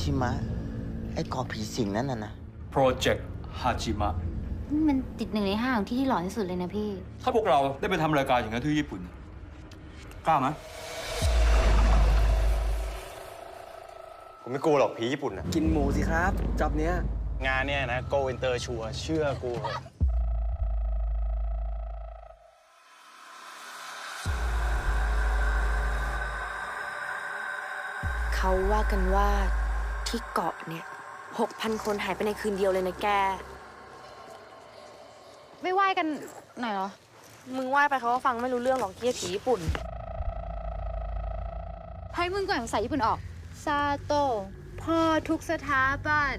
ชิมะ ไอ้เกาะผีสิงนั่นน่ะนะโปรเจกต์ฮาจิมะ นี่มันติดหนึ่งในห้าของที่ที่หล่อที่สุดเลยนะพี่ ถ้าพวกเราได้ไปทำรายการอย่างนั้นที่ญี่ปุ่น กล้าไหมผมไม่กลัวหรอกผีญี่ปุ่นอะกินหมูสิครับจับเนี้ย งานเนี่ยนะ go inter ชัวร์เชื่อกูเถอะ เขาว่ากันว่าที่เกาะเนี่ยหกพันคนหายไปในคืนเดียวเลยนะแก ไม่ไหว้กันหน่อยเหรอ มึงไหว้ไปเขาก็ฟังไม่รู้เรื่องหรอกเกียผีญี่ปุ่น ให้มึงก่อนภาษาญี่ปุ่นออก ซาโตะพ่อทุกสถาบัน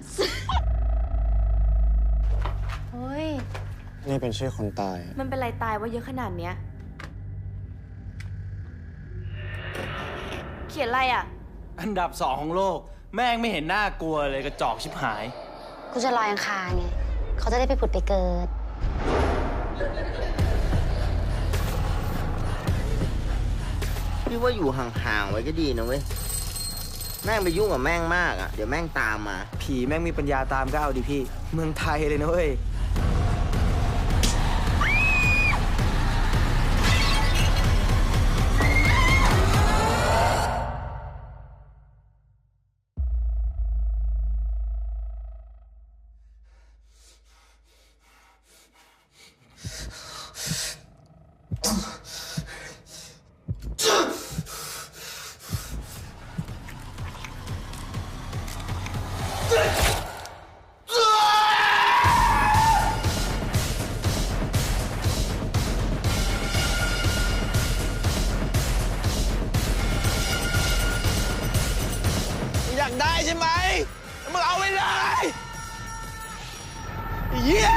เฮ้ย นี่เป็นชื่อคนตาย มันเป็นไรตายว่าเยอะขนาดเนี้ย เขียนอะไรอะ อันดับสองของโลก แม่งไม่เห็นหน้ากลัวเลยกระจอกชิบหาย กูจะลอยอังคารไงเขาจะได้ไปผุดไปเกิด พี่ว่าอยู่ห่างๆไว้ก็ดีนะเว้ย แม่งไปยุ่งกับแม่งมากอะ เดี๋ยวแม่งตามมา ผีแม่งมีปัญญาตามก็เอาดิพี่ เมืองไทยเลยนะเว้ย อยากได้ใช่ไหมมึงเอาไปเลยไอ้เหี้ย